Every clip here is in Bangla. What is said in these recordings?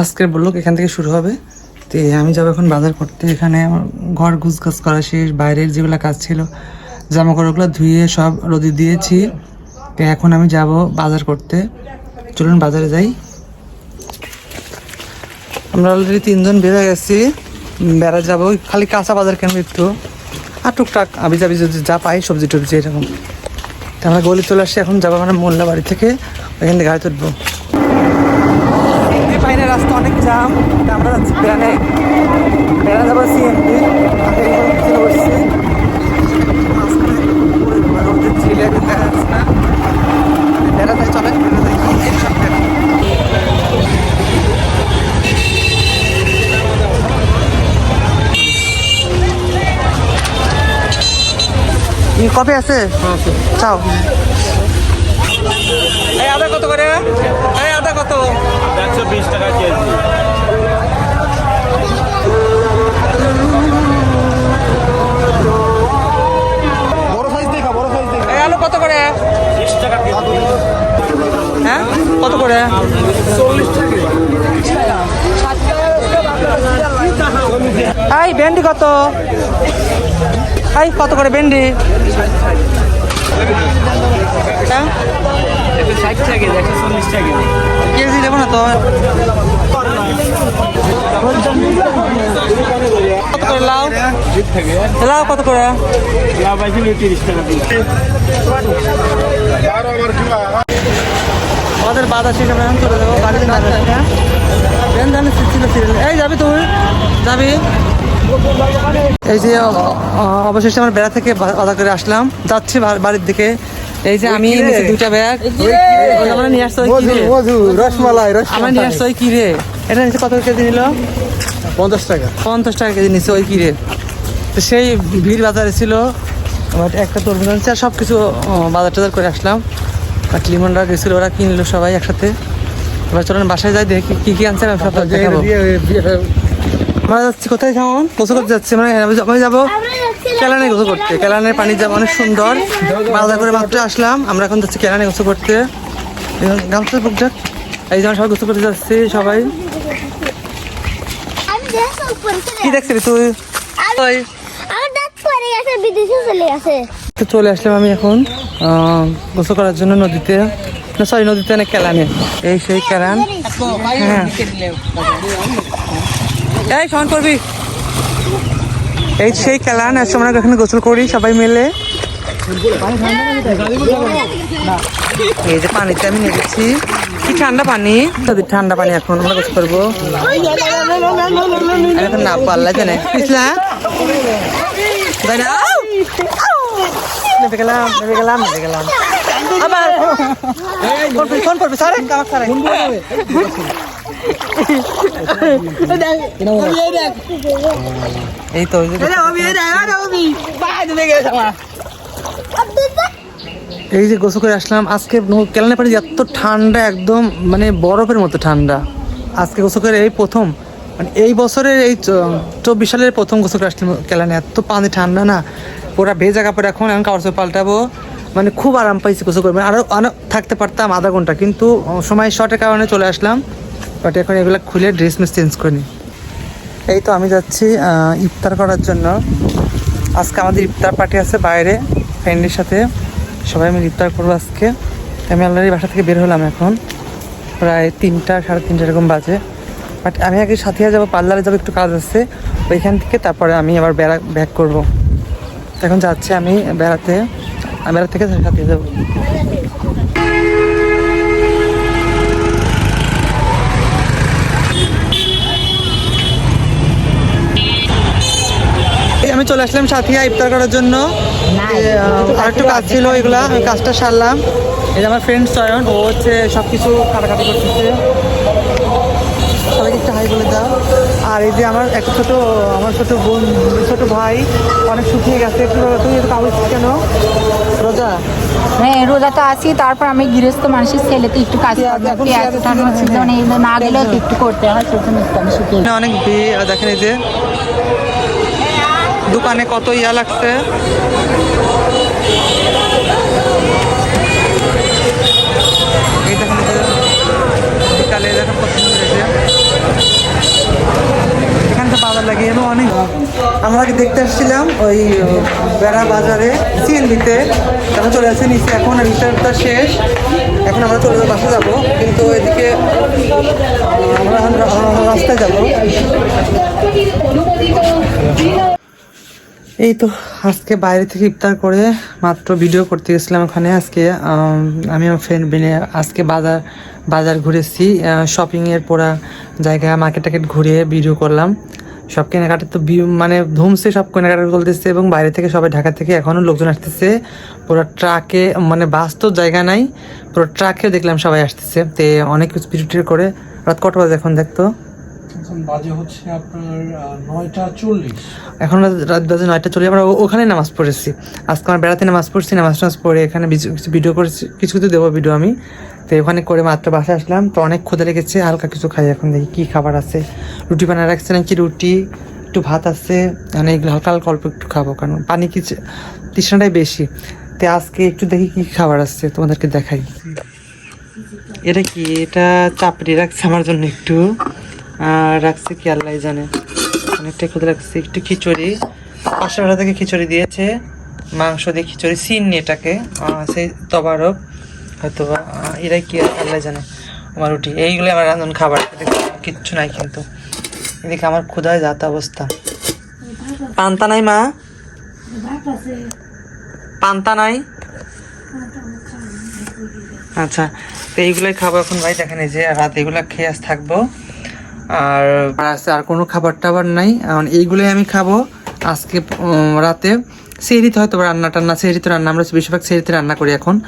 আজকের ব্লগ এখান থেকে শুরু হবে। তো আমি যাব এখন বাজার করতে। এখানে আমার ঘর গুছগাছ করা শেষ, বাইরের যেগুলো কাজ ছিল জামা কাপড়গুলো ধুয়ে সব রোদে দিয়েছি। তো এখন আমি যাব বাজার করতে। চলুন বাজারে যাই। আমরা অলরেডি তিনজন বের গেছি। বেড়া যাব। খালি কাঁচা বাজার কেনবো একটু? আর টুকটাক আবি যাবি যদি যা পাই, সবজি টবজি এরকম। তো আমরা গলি চলে আসছি, এখন যাব মানে মোল্লা বাড়ি থেকে। ওইখান থেকে গাড়ি তুলবো। বাইরে রাস্তা অনেক জাম আমরা যাচ্ছি প্ল্যানে প্ল্যানে যাব সিএমপি বসছি ছেলে দেখা যাচ্ছে না বেড়াতে চলে বেড়াতে কবে আছে। চাও? কত করে? হ্যাঁ? কত করে? এই, ভেন্ডি কত? এই, কত করে ভেন্ডি? হ্যাঁ? ষাট টাকা একশো চল্লিশ টাকা কেজি দেবো না তো কত করে আমাদের বাধা জানি ছিল এই যাবি তুই, যাবি? এই যে অবশেষে আমরা বেড়া থেকে বা- বাজার করে আসলাম। যাচ্ছি বাড়ির দিকে। এই যে আমি নিয়েছি দুইটা ব্যাগ। আমরা নিয়ে? মধু রসমালাই আমরা নিয়ে আসছি ওই কি রে? এটা নিচে কত কেজি নিল? পঞ্চাশ টাকা। পঞ্চাশ টাকা কেজি নিচ্ছে ওই কিরে তো সেই ভিড় বাজারে ছিল। বাট একটা তরমুজ আনছে আর সব কিছু বাজার টাজার করে আসলাম। বাট লিমনরা গেছিল ওরা কিনলো সবাই একসাথে। এবার চলেন বাসায় যাই দেখি কি কি আনছে আমি সব দেখাবো। আমরা যাচ্ছি কোথায় যেমন গোসল করতে যাচ্ছি মানে আমি যাব কেলানে গোসল করতে। কেলানের পানি যাব অনেক সুন্দর। বাজার করে মাত্র আসলাম। আমরা এখন যাচ্ছি কেলানে গোসল করতে। গামছা বুকজাক এই যেমন সবাই গোসল করতে যাচ্ছি সবাই। কি দেখছিলি তুই? চলে আসলাম আমি এখন গোসল করার জন্য নদীতে। না সরি নদীতে না কেলানে। এই সেই কেলান। হ্যাঁ। এই সমান করবি। এই সেই কেলান আজকে আমরা এখানে গোসল করি সবাই মিলে। এই যে পানিতে আমি নেমেছি কি ঠান্ডা পানি? নদীর ঠান্ডা পানি এখন আমরা গোসল করব। এখন না পারলা জানে। না গেলাম আবার। ফোন করবি ফোন করবি, সারে। সারে। এই তো এই যে গোসল করে আসলাম, আজকে ন- কেলানের পানি এত ঠান্ডা, একদম মানে বরফের মতো ঠান্ডা। আজকে গোসল করে এই প্রথম মানে এই বছরের এই চব্বিশ সালের প্রথম গোসল করে আসলাম কেলানে। এত পানি ঠান্ডা না, পুরা ভেজা কাপড় এখন এখন কাপড় পাল্টাবো। মানে খুব আরাম পাইছি করবে আরও আরও থাকতে পারতাম আধা ঘণ্টা, কিন্তু সময় শর্টের কারণে চলে আসলাম। বাট এখন এগুলো খুলে ড্রেস মেস চেঞ্জ করি এই তো আমি যাচ্ছি ইফতার করার জন্য। আজকে আমাদের ইফতার পার্টি আছে বাইরে ফ্রেন্ডের সাথে। সবাই মিলে ইফতার করব আজকে। আমি আল্লাহর বাসা থেকে বের হলাম এখন। প্রায় তিনটা, সাড়ে তিনটা এরকম বাজে। বাট আমি আগে সাথিয়া যাব, পার্লারে যাব, একটু কাজ আছে। ওইখান থেকে তারপরে আমি আবার বেড়া ব্যাক করব। এখন যাচ্ছি আমি বেড়াতে। বেড়া থেকে সাথিয়া যাব। আমি চলে আসলাম সাথিয়া ইফতার করার জন্য। আর একটু কাজ ছিল এগুলা আমি কাজটা সারলাম। এই যে আমার ফ্রেন্ড সয়ন ও হচ্ছে সব কিছু কাটাকাটি করতেছে। সবাইকে একটু হাই বলে দাও। আর এই যে আমার একটা ছোট আমার ছোট বোন ছোট ভাই অনেক শুকিয়ে গেছে। একটু তুমি একটু কাগজ কেন রোজা? হ্যাঁ রোজা তো আছি। তারপর আমি গৃহস্থ মানুষের ছেলে তো একটু কাজ না গেলেও একটু করতে হয় সেজন্য আমি শুকিয়ে অনেক ভিড় দেখেন এই যে দোকানে কত ইয়া লাগছে? এই দেখেন বিকালে দেখেন কত সুন্দর এই যে। অনেক আমরা দেখতে আসছিলাম ওই বেড়া বাজারে সিএনবিতে এখন চলে আসছে নিচে। এখন রিটার্নটা শেষ। এখন আমরা চলে যাব, বাসা যাব। কিন্তু এদিকে আমরা রাস্তায় যাব। এই তো, আজকে বাইরে থেকে ইফতার করে মাত্র ভিডিও করতে গেছিলাম ওখানে আজকে, আমি আমার ফ্রেন্ড বেনে আজকে বাজার বাজার ঘুরেছি শপিংয়ের এর জায়গা মার্কেট টার্কেট ঘুরে ভিডিও করলাম। সব কেনাকাটা তো মানে ধুমছে সব কেনাকাটা চলতেছে এবং বাইরে থেকে সবাই ঢাকা থেকে এখনও লোকজন আসতেছে। পুরো ট্রাকে মানে বাস তো জায়গা নাই, পুরো ট্রাকেও দেখলাম সবাই আসতেছে। তে অনেক ভিডিও করে, রাত কটা বাজে এখন দেখতো? এখন বাজে হচ্ছে আপনার নয়টা চল্লিশ। এখন রাত- বাজে নয়টা চলে আমরা ও- ওখানে নামাজ পড়েছি। আজকে আমার বেড়াতে নামাজ পড়ছি নামাজ টামাজ পড়ে এখানে কিছু কিছু ভিডিও করেছি কিছু কিছু দেবো ভিডিও আমি। তো ওখানে করে মাত্র বাসায় আসলাম তো অনেক ক্ষুদা লেগেছে হালকা কিছু খাই এখন দেখি কী খাবার আছে। রুটি বানায় রাখছে নাকি রুটি একটু ভাত আছে মানে এগুলো হালকা হালকা অল্প একটু খাব কারণ পানি কি তৃষ্ণাটাই বেশি। তো আজকে একটু দেখি কি খাবার আছে তোমাদেরকে দেখাই। এটা কি? এটা চাপড়ি রাখছে আমার জন্য একটু। রাখছে কি আল্লাহ জানে। অনেকটা ক্ষুদে রাখছে একটু খিচুড়ি। পাঁচশো টাকা থেকে খিচুড়ি দিয়েছে, মাংস দিয়ে খিচুড়ি সিন এটাকে সেই তবারক হয়তো এরাই কি আল্লাহ জানে, আমার রুটি। এইগুলো আমার রান্ধন খাবার কিচ্ছু নাই কিন্তু। এদিকে আমার ক্ষুধায় যাতা অবস্থা। পান্তা নাই মা? পান্তা নাই? আচ্ছা তো এইগুলোই খাব এখন, ভাই দেখেন এই যে রাত এগুলো খেয়ে আজ থাকব। আর আছে আর কোনো খাবার টাবার নাই এইগুলোই আমি খাব আজকে রাতে। সেরিতে হয়তো রান্না টান্না সেরিতে রান্না, আমরা বেশিরভাগ সেরিতে রান্না করি এখন।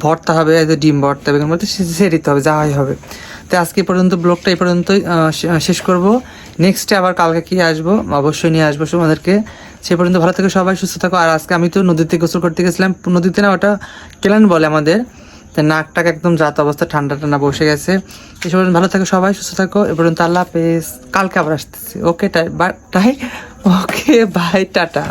ভর্তা হবে ডিম ভর্তা হবে সে- সেরিতে হবে যা হয় হবে। তো আজকে পর্যন্ত ব্লগটা এই পর্যন্তই শেষ করব। নেক্সটে আবার কালকে কি আসব? অবশ্যই নিয়ে আসব তোমাদেরকে। সে পর্যন্ত ভালো থেকো সবাই, সুস্থ থাকো। আর আজকে আমি তো নদীতে গোসল করতে গেছিলাম। নদীতে না, ওটা কেলান বলে আমাদের। তো নাকটাকে একদম জাত অবস্থা, ঠান্ডা ঠান্ডা বসে গেছে। পর্যন্ত ভালো থাকো সবাই, সুস্থ থাকো। এ পর্যন্ত আল্লাহ হাফেজ। কালকে আবার আসতেছি। ওকে, টাই বাই ওকে বাই টাটা।